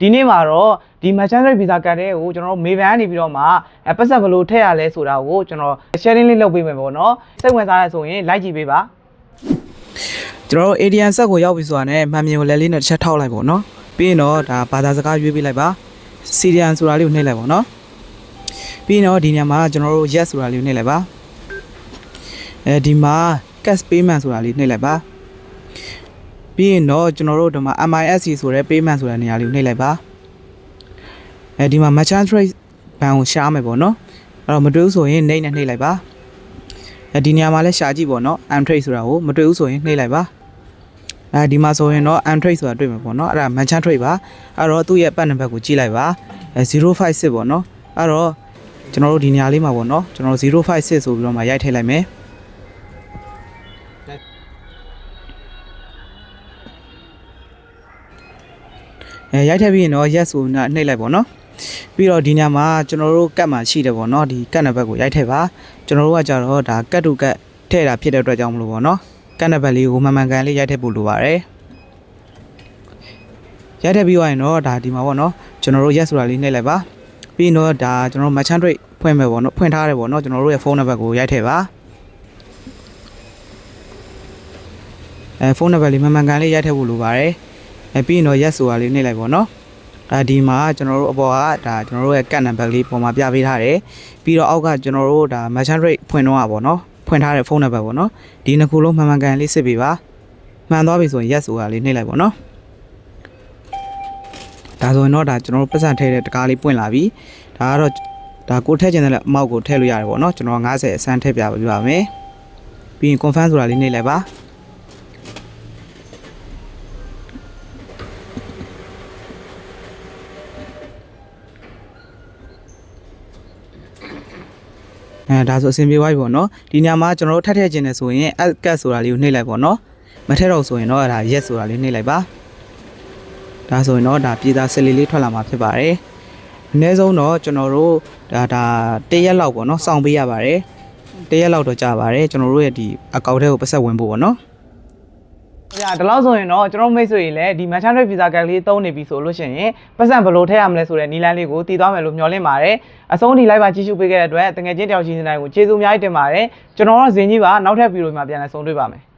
ဒီနေ့မှာတော့ဒီ merchant rate visa card တဲ့ကိုကျွန်တော်တို့ Maybank ကနေပြီးတော့မှအပတ်ဆက်ဘယ်လိုထည့်ရလဲဆိုတာကိုကျွန်တော် sharing လေးလုပ်ပေးမယ်ပေါ့နော်စိတ်ဝင်စားရဆိုရင် like ကြည့်ပေးပါကျွန်တော်တို့ ADN ဆက်ကိုရောက်ပြီဆိုတာနဲ့မှန်မြင်ကိုလက်လေးနဲ့တစ်ချက်ထောက်လိုက်ပေါ့နော်ပြီးရင်တော့ဒါဘာသာစကားရွေးပေးလိုက်ပါ Syrian ဆိုတာလေးကိုနှိပ်လိုက်ပေါ့နော်ပြီးရင်တော့ဒီညမှာကျွန်တော်တို့ yes ဆိုတာလေးကိုနှိပ်လိုက်ပါအဲဒီမှာ cash payment ဆိုတာလေးနှိပ်လိုက်ပါ ပြီးရင်တော့ကျွန်တော်တို့ဒီမှာ MISC ဆိုတဲ့ payment ဆိုတဲ့နေရာလေးကိုနှိပ်လိုက်ပါအဲဒီမှာ merchant trade ဘဏ်ကိုရှားမယ်ပေါ့နော်အဲ့တော့မတွေ့ဘူးဆိုရင်နှိပ်နဲ့နှိပ်လိုက်ပါအဲဒီနေရာမှာလည်းရှာကြည့်ပေါ့နော် m trade ဆိုတာကိုမတွေ့ဘူးဆိုရင်နှိပ်လိုက်ပါအဲဒီမှာဆိုရင်တော့ m trade ဆိုတာတွေ့မှာပေါ့နော်အဲ့ဒါ merchant trade ပါအဲ့တော့သူ့ရဲ့ပတ်နံပါတ်ကိုကြည့်လိုက်ပါအဲ056ပေါ့နော်အဲ့တော့ကျွန်တော်တို့ဒီနေရာလေးမှာပေါ့နော်ကျွန်တော်တို့056ဆိုပြီးတော့မှရိုက်ထည့်လိုက်မယ် အဲရိုက်ထည့်ပြီးရင်တော့ yes ဆိုနှနှိပ်လိုက်ပေါ့နော်ပြီးတော့ဒီညမှာကျွန်တော်တို့ကတ်မှာရှိတယ်ပေါ့နော်ဒီကတ်နံပါတ်ကိုရိုက်ထည့်ပါကျွန်တော်တို့ကကြတော့ဒါကတ်တူကတ်ထည့်တာဖြစ်တဲ့အတွက်ကြောင့်မလို့ပေါ့နော်ကတ်နံပါတ်လေးကိုမှန်မှန်ကန်လေးရိုက်ထည့်ဖို့လိုပါတယ်ရိုက်ထည့်ပြီးသွားရင်တော့ဒါဒီမှာပေါ့နော်ကျွန်တော်တို့ yes ဆိုတာလေးနှိပ်လိုက်ပါပြီးရင်တော့ဒါကျွန်တော်တို့ merchant rate ဖွင့်မယ်ပေါ့နော်ဖွင့်ထားတယ်ပေါ့နော်ကျွန်တော်တို့ရဲ့ဖုန်းနံပါတ်ကိုရိုက်ထည့်ပါအဲဖုန်းနံပါတ်လေးမှန်မှန်ကန်လေးရိုက်ထည့်ဖို့လိုပါတယ် အဲပြီးရင်တော့ yes ဆိုတာလေးနှိပ်လိုက်ပေါ့နော်အဲဒီမှာကျွန်တော်တို့အပေါ်ကဒါကျွန်တော်တို့ရဲ့ကတ်နံပါတ်လေးပုံမှာပြပေးထားတယ်ပြီးတော့အောက်ကကျွန်တော်တို့ဒါ merchant rate ဖွင့်တော့อ่ะပေါ့နော်ဖွင့်ထားတဲ့ဖုန်းနံပါတ်ပေါ့နော်ဒီနှစ်ခုလုံးမှန်မှန်ကန်လေးစစ်ပေးပါမှန်သွားပြီဆိုရင် yes ဆိုတာလေးနှိပ်လိုက်ပေါ့နော်ဒါဆိုရင်တော့ဒါကျွန်တော်တို့ပတ်စံထည့်တဲ့တကားလေးပွင့်လာပြီဒါကတော့ဒါကိုထည့်ခြင်းတဲ့အမောက်ကိုထည့်လို့ရတယ်ပေါ့နော်ကျွန်တော်90အစမ်းထည့်ပြပါမယ်ပြီးရင် confirm ဆိုတာလေးနှိပ်လိုက်ပါ အဲဒါဆိုအဆင်ပြေသွားပြီပေါ့နော်ဒီညမှာကျွန်တော်တို့ထပ်ထည့်ခြင်းနဲ့ဆိုရင် add cut ဆိုတာလေးကိုနှိပ်လိုက်ပေါ့နော်မထည့်တော့ဆိုရင်တော့ဒါ yes ဆိုတာလေးနှိပ်လိုက်ပါဒါဆိုရင်တော့ဒါပြည်သားဆက်လေးလေးထွက်လာမှာဖြစ်ပါတယ်အနည်းဆုံးတော့ကျွန်တော်တို့ဒါဒါတရက်လောက်ပေါ့နော်စောင့်ပေးရပါတယ်တရက်လောက်တော့ကြာပါတယ်ကျွန်တော်တို့ရဲ့ဒီအကောင့်ထဲကိုပတ်ဆက်ဝင်ဖို့ပေါ့နော်။ ဒါဒီလောက်ဆိုရင်တော့ကျွန်တော်မိတ်ဆွေတွေလည်းဒီ merchant rate visa card လေးသုံးနေပြီဆိုလို့ရှိရင်ပတ်စံဘယ်လိုထည့်ရမလဲဆိုတဲ့နီလန်းလေးကိုတည်သွားမယ်လို့မျှော်လင့်ပါတယ်။အဆုံးဒီ live ပါကြည့်ရှုပေးခဲ့တဲ့အတွက်တကယ်ချင်းတယောက်ချင်းတိုင်းကိုကျေးဇူးအများကြီးတင်ပါတယ်။ကျွန်တော်တို့ဇင်ကြီးပါနောက်ထပ်ဗီဒီယိုမှာပြန်လည်ဆုံတွေ့ပါမယ်။